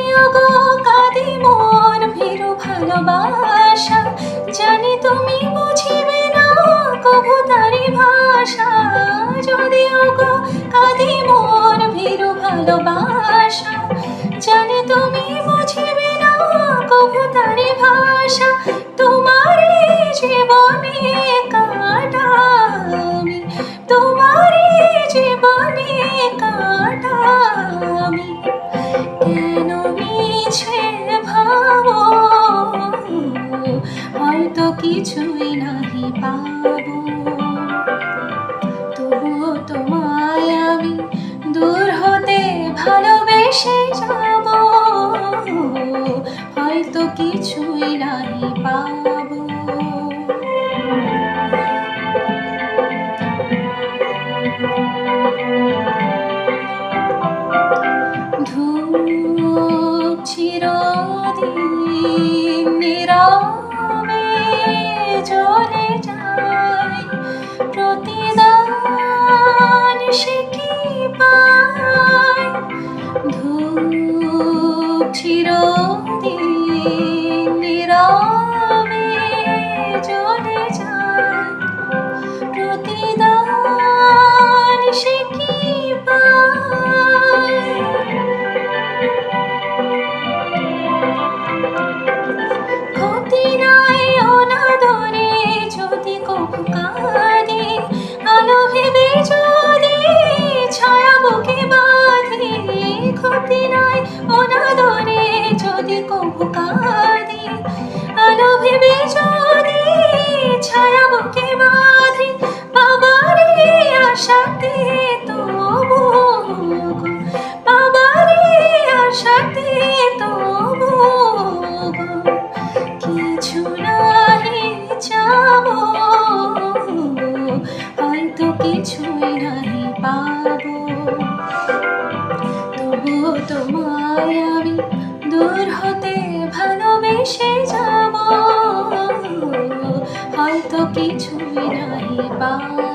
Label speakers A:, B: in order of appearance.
A: যদিও গো কাঁদি ভালোবাসা। জানি তুমি বুঝিবে কভু তারি ভাষা। যদিও গো কাঁদি মন জানি তুমি হয়তো কিছুই নাহি পাবো। তবুও তোমায় আমি দূর হতে ভালোবেসে যাব। হয়তো কিছুই নাহি পাবো। ধূপ চিরদিন, নীরবে চিরদিন নীরবে জ্বলে যায় প্রতিদান সে কি ক্ষতি নাই অনাদরে, যদি কভু কাঁদে, আলো ভেবে যদি ছায়া বুকে বাঁধে, ক্ষতি নাই অনাদরে যদি কভু কাঁদে আলো ভেবে যদি ছায়া বুকে বাঁধে? বাবারে আশাতে তবু বাবারে আশাতে তবু কিছু নাহি চাব হয়তো কিছুই নাহি পাবো যাব হয়তো কিছুই নাহি পাবো